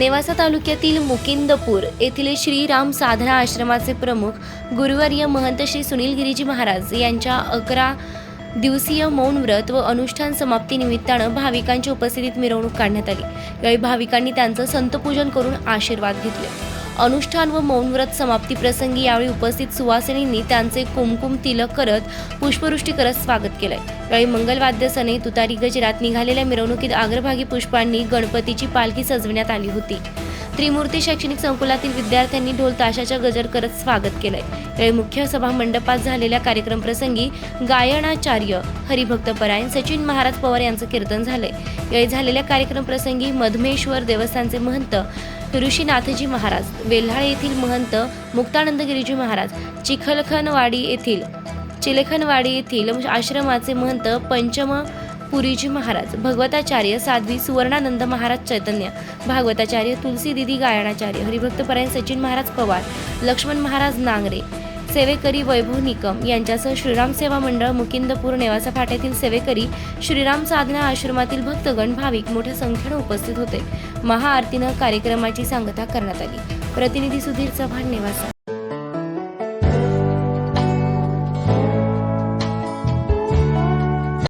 नेवासा तालुक्यातील मुकिंदपूर येथील श्रीराम साधना आश्रमाचे प्रमुख गुरुवर्य महंत श्री सुनील गिरीजी महाराज यांच्या अकरा दिवसीय मौन व्रत व अनुष्ठान समाप्तीनिमित्तानं भाविकांच्या उपस्थितीत मिरवणूक काढण्यात आली. यावेळी भाविकांनी त्यांचं संतपूजन करून आशीर्वाद घेतले. अनुष्ठान व मौनव्रत समाप्ती प्रसंगी यावेळी उपस्थित सुवासिनींनी त्यांचे कुमकुम तिलक करत पुष्पवृष्टी करत स्वागत केलंय. यावेळी मंगलवाद्य सने तुतारी गजरात निघालेल्या मिरवणुकीत आग्रभागी पुष्पांनी गणपतीची पालखी सजविण्यात आली होती. त्रिमूर्ती शैक्षणिक संकुलातील विद्यार्थ्यांनी ढोल ताशाच्या गजर करत स्वागत केलंय. यावेळी मुख्य सभा मंडपात झालेल्या कार्यक्रम प्रसंगी गायनाचार्य हरिभक्त परायण सचिन महाराज पवार यांचं कीर्तन झालंय. यावेळी झालेल्या कार्यक्रम प्रसंगी मधमेश्वर देवस्थानचे महंत ऋषीनाथजी महाराज वेल्हाळे येथील महंत मुक्तानंद गिरीजी महाराज चिखलखनवाडी येथील चिलेखनवाडी येथील आश्रमाचे महंत पंचम पुरीजी महाराज भगवताचार्य साध्वी सुवर्णानंद महाराज चैतन्य भागवताचार्य तुलसी दिदी गायनाचार्य हरिभक्तपरायण सचिन महाराज पवार लक्ष्मण महाराज नांगरे सेवेकरी वैभव निकम यांच्यासह श्रीराम सेवा मंडळ मुकिंदपूर नेवासा फाट्यातील सेवेकरी श्रीराम साधना आश्रमातील भक्तगण भाविक मोठ्या संख्येनं उपस्थित होते. महाआरतीनं कार्यक्रमाची सांगता करण्यात आली. प्रतिनिधी सुधीर चव्हाण नेवासा.